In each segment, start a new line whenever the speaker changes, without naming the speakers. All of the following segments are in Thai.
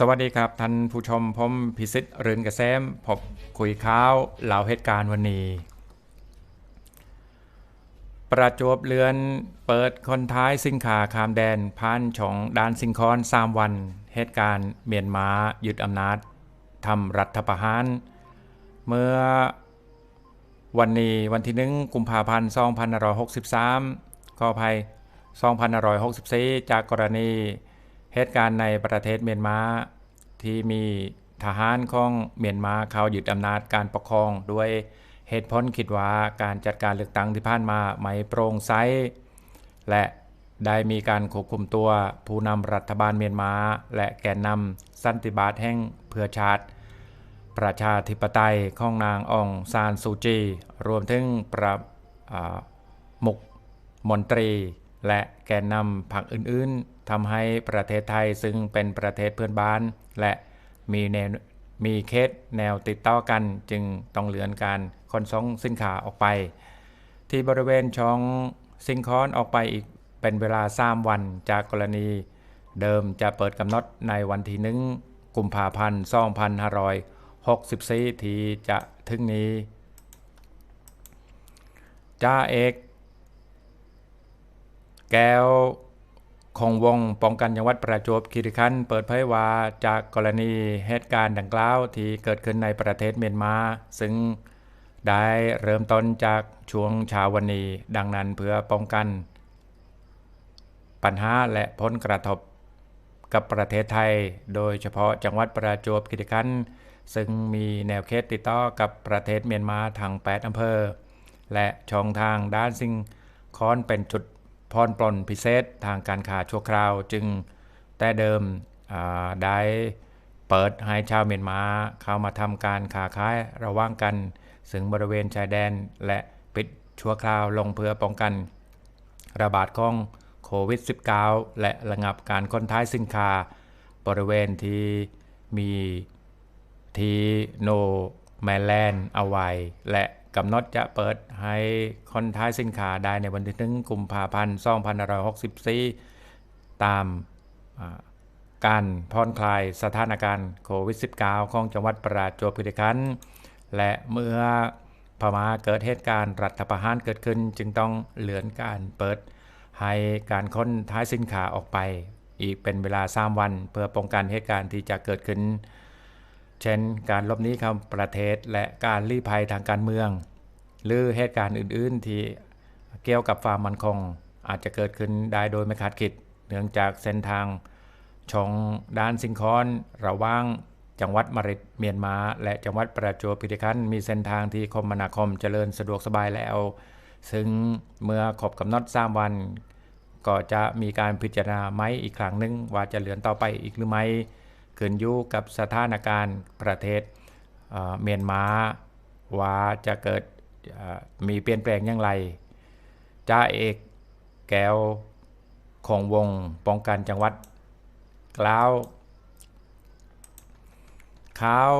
สวัสดีครับท่านผู้ชมผมพิสิทธิ์เรือนกระแซมพบคุยข้าวเหล่าเหตุการณ์วันนี้ ประจวบเรือนเปิดคนท้ายสินค้าคามแดนผ่านช่องดานสิงคอน3วัน เหตุการณ์เมียนมายึดอำนาจทำรัฐประหาร เมื่อวันนี้วันที่หนึ่งกุมภาพันธ์2563ก็ภัย2564 จากกรณี เหตุการณ์ในประเทศเมียนมาที่มีทหารของเมียนมาเข้ายึดอำนาจการปกครองด้วยเหตุผลคิดว่าการจัดการเลือกตั้งที่ผ่านมาไม่โปร่งใสและได้มีการควบคุมตัวผู้นำรัฐบาลเมียนมาและแกนนำสันติบาตแห่งเพื่อชาติ ประชาธิปไตยของนางองซานซูจี รวมถึงประมุกมนตรี และแกนนำพรรคอื่นๆทำให้ประเทศไทยซึ่งเป็นประเทศเพื่อนบ้าน และมีแนวมีเคสแนวติดต่อกันจึงต้องเลื่อนการขนส่งสินค้าออกไป ที่บริเวณช่องซิงคอนออกไปอีกเป็นเวลา3วันจากกรณีเดิมจะเปิดกำหนดในวันที่หนึ่งกุมภาพันธ์2564 ที่จะถึงนี้ จ้าเอก แก้วคงวงป้องกันจังหวัดประจวบคีรีขันธ์เปิดเผยว่าจากกรณีเหตุการณ์ดังกล่าวที่เกิดขึ้นในประเทศเมียนมา ซึ่งได้เริ่มต้นจากช่วงเช้าวันนี้ดังนั้นเพื่อป้องกัน ปัญหาและผลกระทบกับประเทศไทย โดยเฉพาะจังหวัดประจวบคีรีขันธ์ซึ่งมีแนวเขตติดต่อกับประเทศเมียนมาทั้ง8 อำเภอ และช่องทางด้านซิงคอนเป็นจุด พรปลนพิเศษทางการค้าชั่วคราว จึงแต่เดิมได้เปิดให้ชาวเมียนมาเข้ามาทำการค้าขายระหว่างกันซึ่งบริเวณชายแดนและปิดชั่วคราวลงเพื่อป้องกัน ระบาดของโควิด -19 และระงับการค้นท้ายสินค้าบริเวณที่มีทีโนแมนแลนด์เอาไว้และ กำหนดจะเปิดให้คนท้ายสินค้าได้ในวันที่หนึ่งกุมภาพันธ์2564 ตามการผ่อนคลายสถานการณ์โควิด -19 ของจังหวัดประจวบคีรีขันธ์และเมื่อพม่าเกิดเหตุการณ์รัฐประหารเกิดขึ้น จึงต้องเลื่อนการเปิด ให้การค้นท้ายสินค้าออกไป อีกเป็นเวลา3วัน เพื่อป้องกันเหตุการณ์ที่จะเกิดขึ้น เช่นการลบนีเข้าประเทศและการลี้ภัยทางการเมือง หรือเหตุการณ์อื่น ๆ ที่เกี่ยวกับความมั่นคง อาจจะเกิดขึ้นได้โดยไม่คาดคิด เนื่องจากเส้นทางช่องด้านสิงคอนระว่างจังหวัดมริดเมียนมา และจังหวัดประจวบคีรีขันธ์มีเส้นทางที่คมนาคมเจริญสะดวกสบายแล้ว ซึ่งเมื่อครบกำหนด3วัน ก็จะมีการพิจารณาไหมอีกครั้งหนึ่งว่าจะเหลื่อนต่อไปอีกหรือไม่ ขึ้นอยู่กับสถานการณ์ประเทศเมียนมาว่าจะเกิดมีเปลี่ยนแปลงอย่างไรจ้าเอกแก้วของวงป้องกันจังหวัดกล่าวข้าว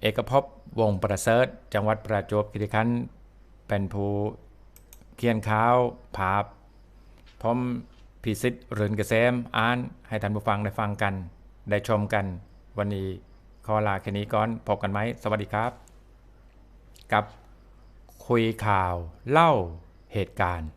เอกภพวงประเสริฐจังหวัดประจวบคีรีขันธ์เป็นผู้เขียนข่าวภาพพร้อมพิสิทธิ์เรือนเกษมอ่านให้ท่านผู้ฟังได้ฟังกัน ได้ชมกันวันนี้ขอลาแค่นี้ก่อนพบกันไหมสวัสดีครับ กับคุยข่าวเล่าเหตุการณ์